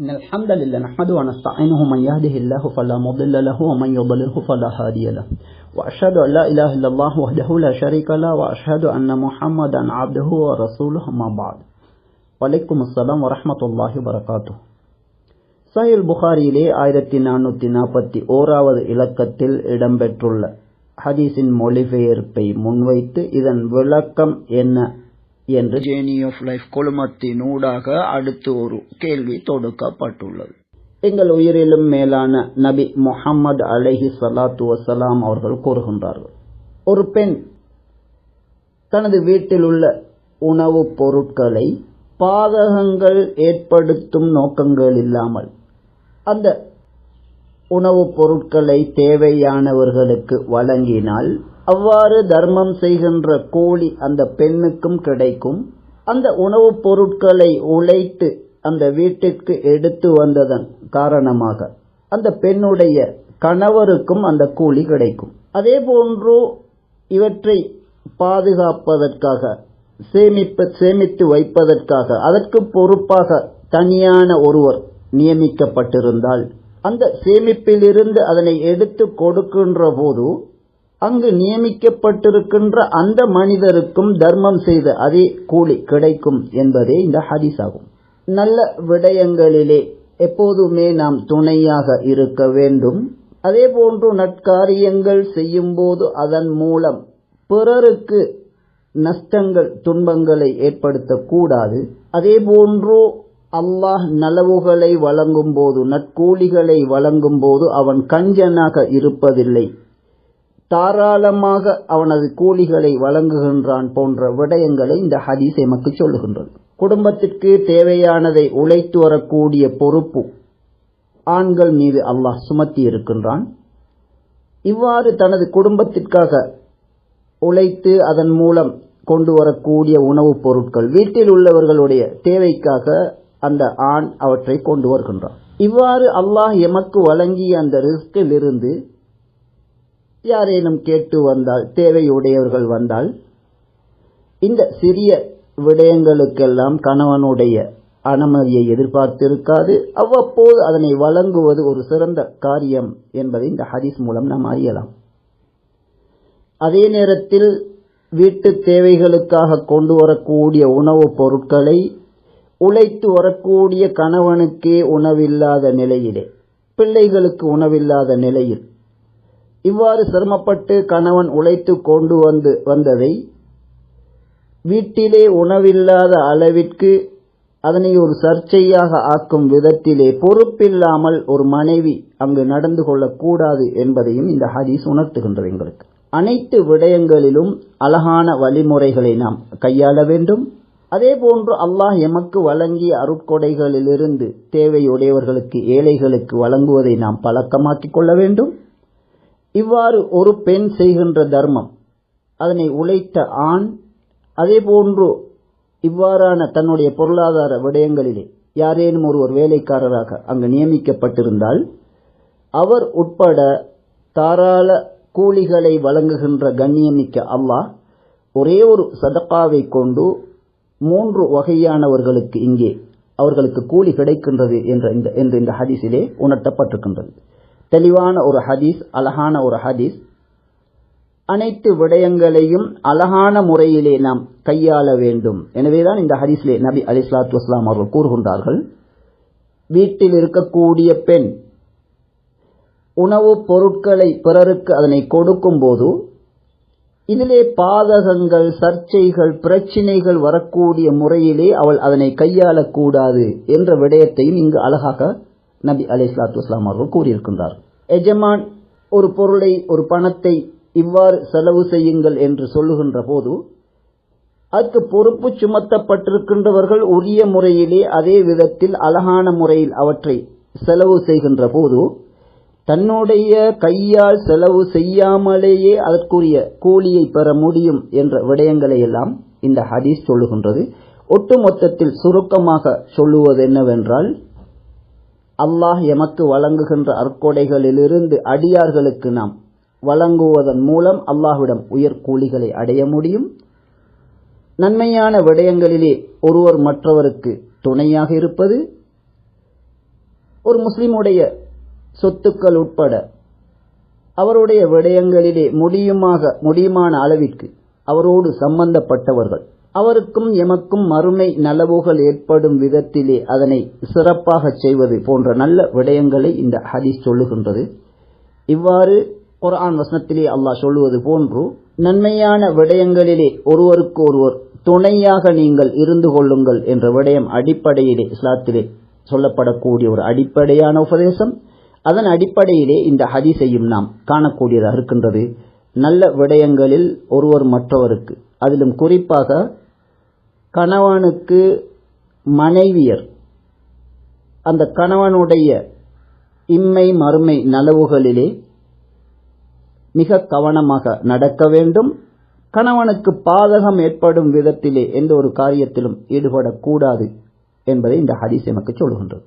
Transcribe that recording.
إن الحمد لله نحمده ونستعينه من يهده الله فلا مضل له ومن يضلله فلا هادي له. وأشهد أن لا إله إلا الله وحده لا شريك له وأشهد أن محمدا عبده ورسوله ما بعد. وعليكم السلام ورحمة الله وبركاته. صحيح البخاري لي آية சஹில் புகாரியிலே ஆயிரத்தி நானூற்றி تل إدم இலக்கத்தில் حديث مولفير بي منويت إذن ولكم إِنَّ என்று ஜேர்னி ஆஃப் லைஃப் குழுமத்தின் ஊடாக அடுத்து ஒரு கேள்வி தொடுக்கப்பட்டுள்ளது. எங்கள் உயிரிலும் மேலான நபி முகமது அலஹி சலாத்து வசலாம் அவர்கள் கூறுகின்றார்கள். ஒரு பெண் தனது வீட்டில் உள்ள உணவுப் பொருட்களை பாதகங்கள் ஏற்படுத்தும் நோக்கங்கள் இல்லாமல் அந்த உணவுப் பொருட்களை தேவையானவர்களுக்கு வழங்கினால் அவ்வாறு தர்மம் செய்கின்ற கூலி அந்த பெண்ணுக்கும் கிடைக்கும். அந்த உணவுப் பொருட்களை உழைத்து அந்த வீட்டிற்கு எடுத்து வந்ததன் காரணமாக அந்த பெண்ணுடைய கணவருக்கும் அந்த கூலி கிடைக்கும். அதே போன்று இவற்றை பாதுகாப்பதற்காக சேமிப்பு சேமித்து வைப்பதற்காக அதற்கு பொறுப்பாக தனியான ஒருவர் நியமிக்கப்பட்டிருந்தால் அந்த சேமிப்பிலிருந்து அதனை எடுத்து கொடுக்கின்ற போது அங்கு நியமிக்கப்பட்டிருக்கின்ற அந்த மனிதருக்கும் தர்மம் செய்த அதே கூலி கிடைக்கும் என்பதே இந்த ஹதீஸ் ஆகும் நல்ல விடயங்களிலே எப்போதுமே நாம் துணையாக இருக்க வேண்டும். அதே போன்று நற்காரியங்கள் செய்யும்போது அதன் மூலம் பிறருக்கு நஷ்டங்கள் துன்பங்களை ஏற்படுத்தக்கூடாது. அதே போன்று அல்லாஹ் நலவுகளை வழங்கும் போது நற்கூலிகளை வழங்கும் போது அவன் கஞ்சனாக இருப்பதில்லை. தாராளமாக அவனது கூலிகளை வழங்குகின்றான் போன்ற விடயங்களை இந்த ஹதீஸ் எமக்கு சொல்லுகின்றது. குடும்பத்திற்கு தேவையானதை உழைத்து வரக்கூடிய பொறுப்பு ஆண்கள் மீது அல்லாஹ் சுமத்தி இருக்கின்றான். இவ்வாறு தனது குடும்பத்திற்காக உழைத்து அதன் மூலம் கொண்டு வரக்கூடிய உணவுப் பொருட்கள் வீட்டில் உள்ளவர்களுடைய தேவைக்காக அந்த ஆண் அவற்றை கொண்டு வருகின்றான். இவ்வாறு அல்லாஹ் எமக்கு வழங்கிய அந்த ரிஸ்கில் இருந்து யாரேனும் கேட்டு வந்தால் தேவையுடையவர்கள் வந்தால் இந்த சிறிய விடயங்களுக்கெல்லாம் கணவனுடைய அனுமதியை எதிர்பார்த்திருக்காது. அவ்வப்போது அதனை வழங்குவது ஒரு சிறந்த காரியம் என்பதை இந்த ஹதீஸ் மூலம் நாம் அறியலாம். அதே நேரத்தில் வீட்டு தேவைகளுக்காக கொண்டு வரக்கூடிய உணவுப் பொருட்களை உழைத்து வரக்கூடிய கணவனுக்கே உணவில்லாத நிலையிலே பிள்ளைகளுக்கு உணவில்லாத நிலையில் இவ்வாறு சிரமப்பட்டு கணவன் உழைத்து கொண்டு வந்து வந்ததை வீட்டிலே உணவில்லாத அளவிற்கு அதனை ஒரு சர்ச்சையாக ஆக்கும் விதத்திலே பொறுப்பில்லாமல் ஒரு மனைவி அங்கு நடந்து கொள்ளக்கூடாது என்பதையும் இந்த ஹதீஸ் உணர்த்துகின்றது எங்களுக்கு. அனைத்து விடயங்களிலும் அழகான வழிமுறைகளை நாம் கையாள வேண்டும். அதே போன்று அல்லாஹ் எமக்கு வழங்கிய அருட்கொடைகளிலிருந்து தேவையுடையவர்களுக்கு ஏழைகளுக்கு வழங்குவதை நாம் பழக்கமாக்கிக் கொள்ள வேண்டும். இவ்வாறு ஒரு பெண் செய்கின்ற தர்மம். அதனை உழைத்த ஆண் அதே போன்று இவ்வாறான தன்னுடைய பொருளாதார விடயங்களிலே யாரேனும் ஒருவர் வேலைக்காரராக அங்கு நியமிக்கப்பட்டிருந்தால் அவர் உட்பட தாராள கூலிகளை வழங்குகின்ற கண்ணியமிக்க அல்லாஹ் ஒரே ஒரு சதப்பாவை கொண்டு மூன்று வகையானவர்களுக்கு இங்கே அவர்களுக்கு கூலி கிடைக்கின்றது என்ற இந்த என்று இந்த ஹதீஸிலே உணர்த்தப்பட்டிருக்கின்றது. தெளிவான ஒரு ஹதீஸ் அழகான ஒரு ஹதீஸ். அனைத்து விடயங்களையும் அழகான முறையிலே நாம் கையாள வேண்டும். எனவேதான் இந்த ஹதீஸ்லே நபி அலி சலாத்து வஸ்லாம் அவர்கள் கூறுகின்றார்கள். வீட்டில் இருக்கக்கூடிய பெண் உணவுப் பொருட்களை பிறருக்கு அதனை கொடுக்கும் போது இதிலே பாதகங்கள் சர்ச்சைகள் பிரச்சினைகள் வரக்கூடிய முறையிலே அவள் அதனை கையாளக்கூடாது என்ற விடயத்தையும் இங்கு அழகாக நபி அலி சலாத்து வஸ்லாம் அவர்கள் கூறியிருக்கின்றார். எஜமான் ஒரு பொருளை ஒரு பணத்தை இவ்வாறு செலவு செய்யுங்கள் என்று சொல்லுகின்ற போது அதற்கு பொறுப்பு சுமத்தப்பட்டிருக்கின்றவர்கள் உரிய முறையிலே அதே விதத்தில் அழகான முறையில் அவற்றை செலவு செய்கின்ற போது தன்னுடைய கையால் செலவு செய்யாமலேயே அதற்குரிய கூலியை பெற முடியும் என்ற விடயங்களை எல்லாம் இந்த ஹதீஸ் சொல்லுகின்றது. ஒட்டுமொத்தத்தில் சுருக்கமாக சொல்லுவது என்னவென்றால் அல்லாஹ் எமக்கு வழங்குகின்ற அற்கொடைகளிலிருந்து அடியார்களுக்கு நாம் வழங்குவதன் மூலம் அல்லாஹ்விடம் உயர் கூலிகளை அடைய முடியும். நன்மையான விடயங்களிலே ஒருவர் மற்றவருக்கு துணையாக இருப்பது ஒரு முஸ்லிமுடைய சொத்துக்கள் உட்பட அவருடைய விடயங்களிலே முடியுமாக முடியுமான அளவிற்கு அவரோடு சம்பந்தப்பட்டவர்கள் அவருக்கும் எமக்கும் மறுமை நலவுகள் ஏற்படும் விதத்திலே அதனை சிறப்பாக செய்வது போன்ற நல்ல விடயங்களை இந்த ஹதீஸ் சொல்லுகின்றது. இவ்வாறு குரான் வசனத்திலே அல்லாஹ் சொல்லுவது போன்று நன்மையான விடயங்களிலே ஒருவருக்கு ஒருவர் துணையாக நீங்கள் இருந்து கொள்ளுங்கள் என்ற விடயம் அடிப்படையிலே இஸ்லாத்திலே சொல்லப்படக்கூடிய ஒரு அடிப்படையான உபதேசம். அதன் அடிப்படையிலே இந்த ஹதீஸையும் நாம் காணக்கூடியதாக இருக்கின்றது. நல்ல விடயங்களில் ஒருவர் மற்றவருக்கு அதிலும் குறிப்பாக கணவனுக்கு மனைவியர். அந்த கணவனுடைய இம்மை மறுமை நலவுகளிலே மிக கவனமாக நடக்க வேண்டும். கணவனுக்கு பாதகம் ஏற்படும் விதத்திலே எந்த ஒரு காரியத்திலும் ஈடுபடக்கூடாது என்பதை இந்த ஹதீஸ் எமக்கு சொல்கின்றது.